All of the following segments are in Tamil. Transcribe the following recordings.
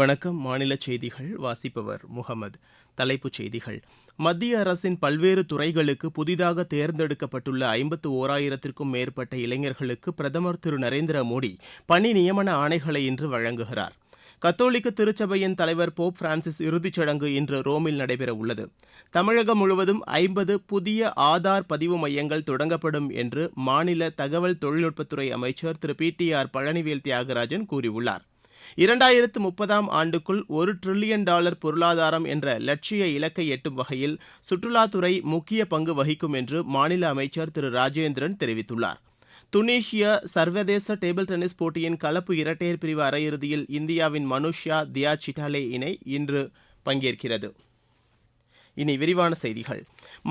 வணக்கம். மாநில செய்திகள் வாசிப்பவர் முகமது. தலைப்புச் செய்திகள். மத்திய அரசின் பல்வேறு துறைகளுக்கு புதிதாக தேர்ந்தெடுக்கப்பட்டுள்ள ஐம்பத்து ஓராயிரத்திற்கும் மேற்பட்ட இளைஞர்களுக்கு பிரதமர் திரு. நரேந்திர மோடி பணி நியமன ஆணைகளை இன்று வழங்குகிறார். கத்தோலிக்க திருச்சபையின் தலைவர் போப் பிரான்சிஸ் இறுதிச் சடங்கு இன்று ரோமில் நடைபெற உள்ளது. தமிழகம் முழுவதும் ஐம்பது புதிய ஆதார் பதிவு மையங்கள் தொடங்கப்படும் என்று மாநில தகவல் தொழில்நுட்பத்துறை அமைச்சர் திரு. P. T. R. Palanivel Thiagarajan கூறியுள்ளார். இரண்டாயிரத்து முப்பதாம் ஆண்டுக்குள் ஒரு டிரில்லியன் டாலர் பொருளாதாரம் என்ற லட்சிய இலக்கை எட்டும் வகையில் சுற்றுலாத்துறை முக்கிய பங்கு வகிக்கும் என்று மாநில அமைச்சர் திரு ராஜேந்திரன் தெரிவித்துள்ளார். துனிஷிய சர்வதேச டேபிள் டென்னிஸ் போட்டியின் கலப்பு இரட்டையர் பிரிவு அரையிறுதியில் இந்தியாவின் மனுஷ்யா தியா சிட்டாலே இணை இன்று பங்கேற்கிறது. இனி விரிவான செய்திகள்.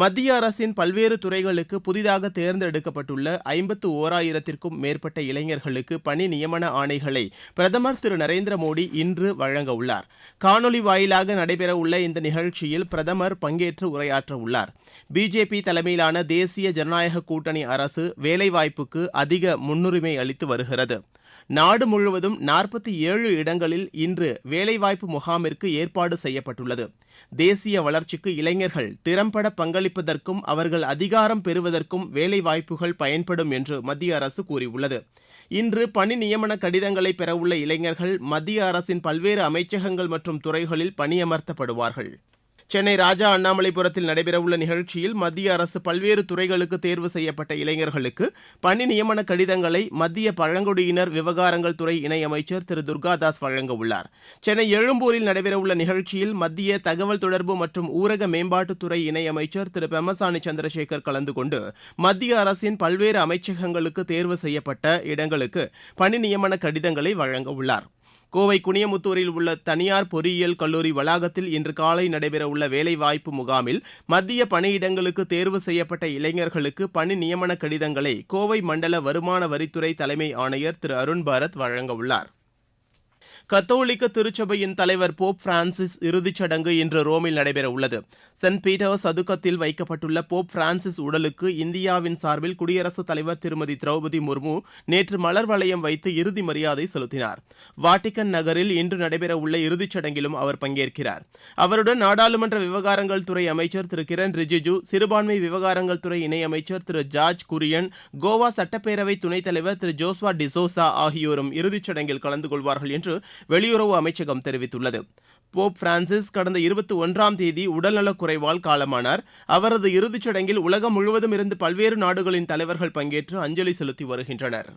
மத்திய அரசின் பல்வேறு துறைகளுக்கு புதிதாக தேர்ந்தெடுக்கப்பட்டுள்ள ஐம்பத்து ஓராயிரத்திற்கும் மேற்பட்ட இளைஞர்களுக்கு பணி நியமன ஆணைகளை பிரதமர் திரு நரேந்திர மோடி இன்று வழங்க உள்ளார். காணொலி வாயிலாக நடைபெறவுள்ள இந்த நிகழ்ச்சியில் பிரதமர் பங்கேற்று உரையாற்ற உள்ளார். பிஜேபி தலைமையிலான தேசிய ஜனநாயக கூட்டணி அரசு வேலைவாய்ப்புக்கு அதிக முன்னுரிமை அளித்து வருகிறது. நாடு முழுவதும் நாற்பத்தி ஏழு இடங்களில் இன்று வேலைவாய்ப்பு முகாமிற்கு ஏற்பாடு செய்யப்பட்டுள்ளது. தேசிய வளர்ச்சிக்கு இளைஞர்கள் திறம்பட பங்களிப்பதற்கும் அவர்கள் அதிகாரம் பெறுவதற்கும் வேலைவாய்ப்புகள் பயன்படும் என்று மத்திய அரசு கூறியுள்ளது. இன்று பணி நியமன கடிதங்களை பெறவுள்ள இளைஞர்கள் மத்திய அரசின் பல்வேறு அமைச்சகங்கள் மற்றும் துறைகளில் பணியமர்த்தப்படுவார்கள். சென்னை ராஜா அண்ணாமலைபுரத்தில் நடைபெறவுள்ள நிகழ்ச்சியில் மத்திய அரசு பல்வேறு துறைகளுக்கு தேர்வு செய்யப்பட்ட இளைஞர்களுக்கு பணி நியமன கடிதங்களை மத்திய பழங்குடியினர் விவகாரங்கள் துறை இணையமைச்சர் திரு துர்காதாஸ் வழங்க உள்ளார் சென்னை எழும்பூரில் நடைபெறவுள்ள நிகழ்ச்சியில் மத்திய தகவல் தொடர்பு மற்றும் ஊரக மேம்பாட்டுத்துறை இணையமைச்சர் திரு பெமசானி சந்திரசேகர் கலந்து கொண்டு மத்திய அரசின் பல்வேறு அமைச்சகங்களுக்கு தேர்வு செய்யப்பட்ட இடங்களுக்கு பணி நியமன கடிதங்களை வழங்க உள்ளார் கோவை குனியமுத்தூரில் உள்ள தனியார் பொறியியல் கல்லூரி வளாகத்தில் இன்று காலை நடைபெறவுள்ள வேலைவாய்ப்பு முகாமில் மத்திய பணியிடங்களுக்கு தேர்வு செய்யப்பட்ட இளைஞர்களுக்கு பணி நியமன கடிதங்களை கோவை மண்டல வருமான வரித்துறை தலைமை ஆணையர் திரு அருண் பாரத் வழங்க உள்ளார். கத்தோலிக்க திருச்சபையின் தலைவர் போப் பிரான்சிஸ் இறுதிச் சடங்கு இன்று ரோமில் நடைபெற உள்ளது சென்ட் பீட்டர் சதுக்கத்தில் வைக்கப்பட்டுள்ள போப் பிரான்சிஸ் உடலுக்கு இந்தியாவின் சார்பில் குடியரசுத் தலைவர் திருமதி திரௌபதி முர்மு நேற்று மலர் வளையம் வைத்து இறுதி மரியாதை செலுத்தினார். வாட்டிகன் நகரில் இன்று நடைபெறவுள்ள இறுதிச் சடங்கிலும் அவர் பங்கேற்கிறார். அவருடன் நாடாளுமன்ற விவகாரங்கள் துறை அமைச்சர் திரு. கிரண் ரிஜிஜு சிறுபான்மை விவகாரங்கள் துறை இணையமைச்சர் திரு. ஜார்ஜ் குரியன் கோவா சட்டப்பேரவை துணைத் தலைவர் திரு. ஜோஸ்வா டிசோசா ஆகியோரும் இறுதிச் சடங்கில் கலந்து கொள்வார்கள் என்று வெளியுறவு அமைச்சகம் தெரிவித்துள்ளது. போப் பிரான்சிஸ் கடந்த இருபத்தி ஒன்றாம் தேதி உடல்நலக் குறைவால் காலமானார். அவரது இறுதிச் சடங்கில் உலகம் முழுவதும் இருந்து பல்வேறு நாடுகளின் தலைவர்கள் பங்கேற்று அஞ்சலி செலுத்தி வருகின்றனர்.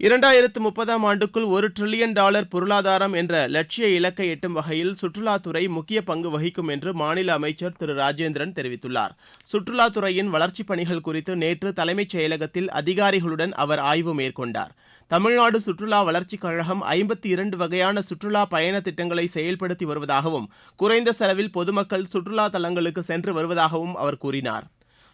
இரண்டாயிரத்து முப்பதாம் ஆண்டுக்குள் ஒரு டிரில்லியன் டாலர் பொருளாதாரம் என்ற லட்சிய இலக்கை எட்டும் வகையில் சுற்றுலாத்துறை முக்கிய பங்கு வகிக்கும் என்று மாநில அமைச்சர் திரு ராஜேந்திரன் தெரிவித்துள்ளார். சுற்றுலாத்துறையின் வளர்ச்சிப் பணிகள் குறித்து நேற்று தலைமைச் செயலகத்தில் அதிகாரிகளுடன் அவர் ஆய்வு மேற்கொண்டார். தமிழ்நாடு சுற்றுலா வளர்ச்சிக் கழகம் ஐம்பத்தி இரண்டு வகையான சுற்றுலா பயண திட்டங்களை செயல்படுத்தி வருவதாகவும் குறைந்த செலவில் பொதுமக்கள் சுற்றுலா தலங்களுக்கு சென்று வருவதாகவும் அவர் கூறினார்.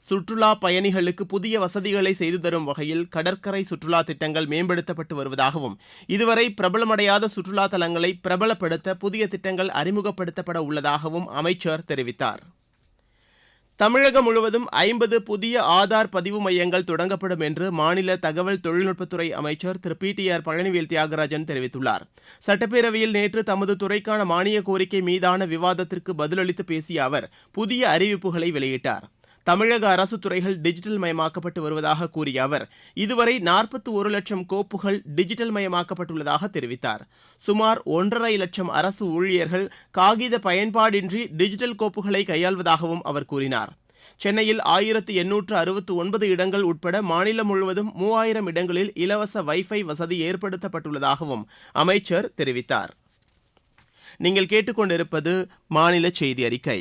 சுற்றுலா பயணிகளுக்கு புதிய வசதிகளை செய்து தரும் வகையில் கடற்கரை சுற்றுலா திட்டங்கள் மேம்படுத்தப்பட்டு வருவதாகவும் இதுவரை பிரபலமடையாத சுற்றுலா தலங்களை பிரபலப்படுத்த புதிய திட்டங்கள் அறிமுகப்படுத்தப்பட உள்ளதாகவும் அமைச்சர் தெரிவித்தார். தமிழகம் முழுவதும் ஐம்பது புதிய ஆதார் பதிவு மையங்கள் தொடங்கப்படும் என்று மாநில தகவல் தொழில்நுட்பத்துறை அமைச்சர் திரு. P. T. R. Palanivel Thiagarajan தெரிவித்துள்ளார். சட்டப்பேரவையில் நேற்று தமது துறைக்கான மானிய கோரிக்கை மீதான விவாதத்திற்கு பதிலளித்து பேசிய அவர் புதிய அறிவிப்புகளை வெளியிட்டார். தமிழக அரசு துறைகள் டிஜிட்டல் மயமாக்கப்பட்டு வருவதாக கூறிய அவர் இதுவரை நாற்பத்தி ஒரு லட்சம் கோப்புகள் டிஜிட்டல் மயமாக்கப்பட்டுள்ளதாக தெரிவித்தார். சுமார் ஒன்றரை லட்சம் அரசு ஊழியர்கள் காகித பயன்பாடின்றி டிஜிட்டல் கோப்புகளை கையாள்வதாகவும் அவர் கூறினார். சென்னையில் ஆயிரத்து எண்ணூற்று அறுபத்து ஒன்பது இடங்கள் உட்பட மாநிலம் முழுவதும் மூவாயிரம் இடங்களில் இலவச வைஃபை வசதி ஏற்படுத்தப்பட்டுள்ளதாகவும் அமைச்சர் தெரிவித்தார். நீங்கள் கேட்டுக்கொண்டிருப்பது மாநில செய்தி அறிக்கை.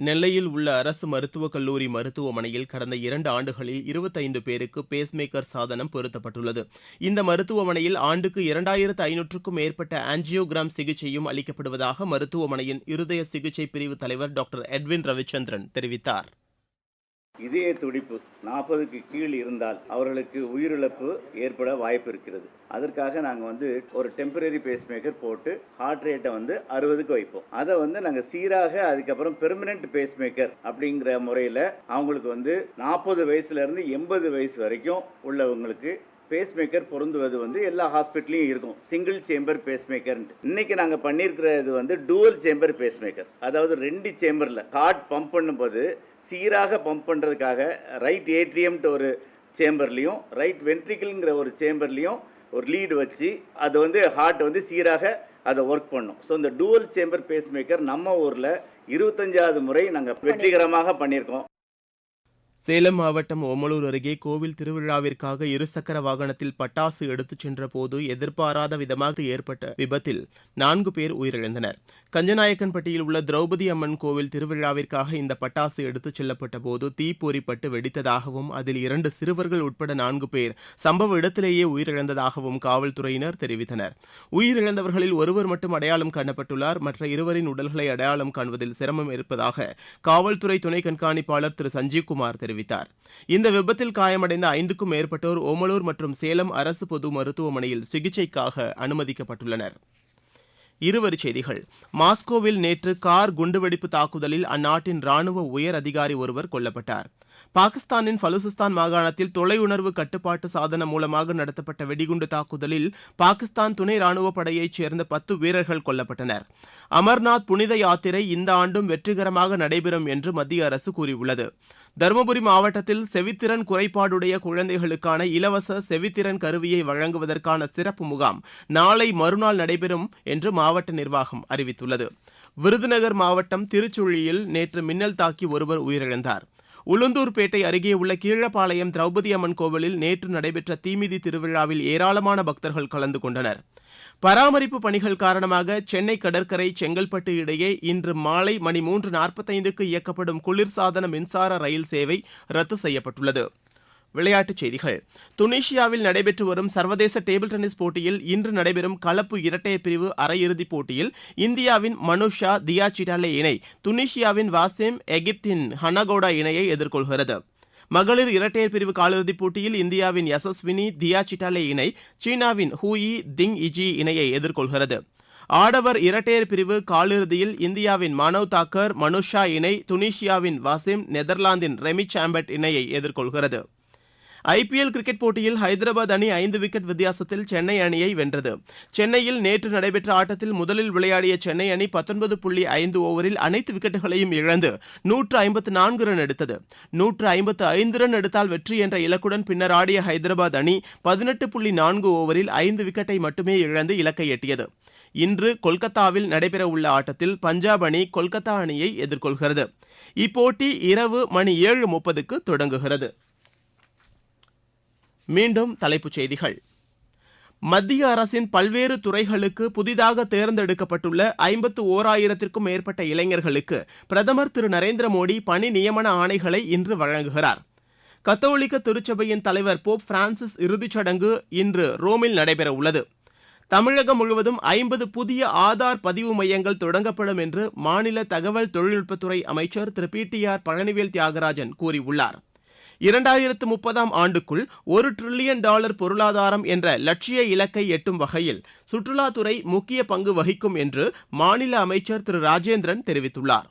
நெல்லையில் உள்ள அரசு மருத்துவக் கல்லூரி மருத்துவமனையில் கடந்த இரண்டு ஆண்டுகளில் இருபத்தைந்து பேருக்கு பேஸ்மேக்கர் சாதனம் பொருத்தப்பட்டுள்ளது. இந்த மருத்துவமனையில் ஆண்டுக்கு இரண்டாயிரத்து ஐநூற்றுக்கும் மேற்பட்ட ஆஞ்சியோகிராம் சிகிச்சையும் அளிக்கப்படுவதாக மருத்துவமனையின் இருதய சிகிச்சை பிரிவு தலைவர் டாக்டர் எட்வின் ரவிச்சந்திரன் தெரிவித்தார். இதய துடிப்பு நாற்பதுக்கு கீழ் இருந்தால் அவர்களுக்கு உயிரிழப்பு ஏற்பட வாய்ப்பு இருக்கிறது. அதற்காக நாங்கள் வந்து ஒரு டெம்பரரி பேஸ்மேக்கர் போட்டு ஹார்ட் ரேட்டை வந்து அறுபதுக்கு வைப்போம். அதை வந்து நாங்கள் சீராக அதுக்கப்புறம் பெர்மனன்ட் பேஸ்மேக்கர் அப்படிங்கிற முறையில் அவங்களுக்கு வந்து நாற்பது வயசுலேருந்து எண்பது வயசு வரைக்கும் உள்ளவங்களுக்கு பேஸ்மேக்கர் பொருந்துவது வந்து எல்லா ஹாஸ்பிட்டலையும் இருக்கும். சிங்கிள் சேம்பர் பேஸ்மேக்கர் இன்னைக்கு நாங்கள் பண்ணியிருக்கிறது வந்து டூவல் சேம்பர் பேஸ்மேக்கர் அதாவது ரெண்டு சேம்பரில் ஹார்ட் பம்ப் பண்ணும்போது சீராக பம்ப் பண்ணுறதுக்காக ரைட் ஏட்ரியம்ட்டு ஒரு சேம்பர்லேயும் ரைட் வென்ட்ரிக்கிள்ங்கிற ஒரு சேம்பர்லேயும் ஒரு லீடு வச்சு அது வந்து ஹார்ட் வந்து சீராக அதை ஒர்க் பண்ணும். ஸோ இந்த டூவல் சேம்பர் பேஸ்மேக்கர் நம்ம ஊரில் இருபத்தஞ்சாவது முறை நாங்கள் வெற்றிகரமாக பண்ணியிருக்கோம். சேலம் மாவட்டம் ஓமலூர் அருகே கோவில் திருவிழாவிற்காக இருசக்கர வாகனத்தில் பட்டாசு எடுத்துச் சென்ற போது எதிர்பாராத விதமாக ஏற்பட்ட விபத்தில் நான்கு பேர் உயிரிழந்தனர். கஞ்சநாயக்கன்பட்டியில் உள்ள திரௌபதி அம்மன் கோவில் திருவிழாவிற்காக இந்த பட்டாசு எடுத்துச் செல்லப்பட்டபோது தீப்பொறிப்பட்டு வெடித்ததாகவும் அதில் இரண்டு சிறுவர்கள் உட்பட நான்கு பேர் சம்பவ இடத்திலேயே உயிரிழந்ததாகவும் காவல்துறையினர் தெரிவித்தனர். உயிரிழந்தவர்களில் ஒருவர் மட்டும் அடையாளம் காணப்பட்டுள்ளார். மற்ற இருவரின் உடல்களை அடையாளம் காண்பதில் சிரமம் இருப்பதாக காவல்துறை துணை கண்காணிப்பாளர் திரு சஞ்சீவ்குமார் தெரிவித்தார். இந்த விபத்தில் காயமடைந்த ஐந்துக்கும் மேற்பட்டோர் ஓமலூர் மற்றும் சேலம் அரசு பொது மருத்துவமனையில் சிகிச்சைக்காக அனுமதிக்கப்பட்டுள்ளனர். இருவரிச் செய்திகள். மாஸ்கோவில் நேற்று கார் குண்டுவெடிப்பு தாக்குதலில் அந்நாட்டின் ராணுவ உயர் அதிகாரி ஒருவர் கொல்லப்பட்டார். பாகிஸ்தானின் பலுசிஸ்தான் மாகாணத்தில் தொலையுணர்வு கட்டுப்பாட்டு சாதனம் மூலமாக நடத்தப்பட்ட வெடிகுண்டு தாக்குதலில் பாகிஸ்தான் துணை ராணுவ படையைச் சேர்ந்த பத்து வீரர்கள் கொல்லப்பட்டனர். அமர்நாத் புனித யாத்திரை இந்த ஆண்டும் வெற்றிகரமாக நடைபெறும் என்று மத்திய அரசு கூறியுள்ளது. தருமபுரி மாவட்டத்தில் செவித்திறன் குறைபாடுடைய குழந்தைகளுக்கான இலவச செவித்திறன் கருவியை வழங்குவதற்கான சிறப்பு முகாம் நாளை மறுநாள் நடைபெறும் என்று மாவட்ட நிர்வாகம் அறிவித்துள்ளது. விருதுநகர் மாவட்டம் திருச்சுழியில் நேற்று மின்னல் தாக்கி ஒருவர் உயிரிழந்தார். உளுந்தூர்பேட்டை அருகே உள்ள கீழப்பாளையம் திரௌபதி அம்மன் கோவிலில் நேற்று நடைபெற்ற தீமிதி திருவிழாவில் ஏராளமான பக்தர்கள் கலந்து கொண்டனர். பராமரிப்பு பணிகள் காரணமாக சென்னை கடற்கரை செங்கல்பட்டு இடையே இன்று மாலை மணி மூன்று நாற்பத்தைந்துக்கு இயக்கப்படும் குளிர்சாதன மின்சார ரயில் சேவை ரத்து செய்யப்பட்டுள்ளது. விளையாட்டுச் செய்திகள். துனிஷியாவில் நடைபெற்று வரும் சர்வதேச டேபிள் டென்னிஸ் போட்டியில் இன்று நடைபெறும் கலப்பு இரட்டையர் பிரிவு அரையிறுதிப் போட்டியில் இந்தியாவின் மனுஷா தியா சிட்டாலே இணை துனிஷியாவின் வாசிம் எகிப்தின் ஹனகோடா இணையை எதிர்கொள்கிறது. மகளிர் இரட்டையர் பிரிவு காலிறுதிப் போட்டியில் இந்தியாவின் யசஸ்வினி தியா சிட்டாலே இணை சீனாவின் ஹூயி திங் இஜி இணையை எதிர்கொள்கிறது. ஆடவர் இரட்டையர் பிரிவு காலிறுதியில் இந்தியாவின் மானவ் தாக்கர் மனுஷா இணை துனிஷியாவின் வாசிம் நெதர்லாந்தின் ரெமி சாம்பட் இணையை எதிர்கொள்கிறது. ஐபிஎல் கிரிக்கெட் போட்டியில் ஹைதராபாத் அணி ஐந்து விக்கெட் வித்தியாசத்தில் சென்னை அணியை வென்றது. சென்னையில் நேற்று நடைபெற்ற ஆட்டத்தில் முதலில் விளையாடிய சென்னை அணி பத்தொன்பது புள்ளி ஐந்து ஓவரில் அனைத்து விக்கெட்டுகளையும் இழந்து நூற்று ஐம்பத்து நான்கு ரன் எடுத்தது. நூற்று ஐம்பத்து ஐந்து ரன் எடுத்தால் வெற்றி என்ற இலக்குடன் பின்னர் ஆடிய ஹைதராபாத் அணி பதினெட்டு புள்ளி நான்கு ஓவரில் ஐந்து விக்கெட்டை மட்டுமே இழந்து இலக்கை எட்டியது. இன்று கொல்கத்தாவில் நடைபெறவுள்ள ஆட்டத்தில் பஞ்சாப் அணி கொல்கத்தா அணியை எதிர்கொள்கிறது. இப்போட்டி இரவு மணி ஏழு முப்பதுக்கு தொடங்குகிறது. மீண்டும் தலைப்புச் செய்திகள். மத்திய அரசின் பல்வேறு துறைகளுக்கு புதிதாக தேர்ந்தெடுக்கப்பட்டுள்ள ஐம்பத்து ஓராயிரத்திற்கும் மேற்பட்ட இளைஞர்களுக்கு பிரதமர் திரு. நரேந்திர மோடி பணி நியமன ஆணைகளை இன்று வழங்குகிறார். கத்தோலிக்க திருச்சபையின் தலைவர் போப் பிரான்சிஸ் இறுதிச் சடங்கு இன்று ரோமில் நடைபெற உள்ளது. தமிழகம் முழுவதும் ஐம்பது புதிய ஆதார் பதிவு மையங்கள் தொடங்கப்படும் என்று மாநில தகவல் தொழில்நுட்பத்துறை அமைச்சர் திரு. P. T. R. Palanivel Thiagarajan கூறியுள்ளார். இரண்டாயிரத்து முப்பதாம் ஆண்டுக்குள் ஒரு டிரில்லியன் டாலர் பொருளாதாரம் என்ற லட்சிய இலக்கை எட்டும் வகையில் சுற்றுலாத்துறை முக்கிய பங்கு வகிக்கும் என்று மாநில அமைச்சர் திரு ராஜேந்திரன் தெரிவித்துள்ளார்.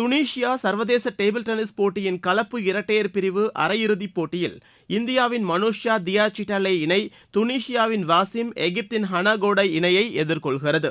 துனிஷியா சர்வதேச டேபிள் டென்னிஸ் போட்டியின் கலப்பு இரட்டையர் பிரிவு அரையிறுதிப் போட்டியில் இந்தியாவின் மனுஷா தியா இணை துனிஷியாவின் வாசிம் எகிப்தின் ஹனாகோடை இணையை எதிர்கொள்கிறது.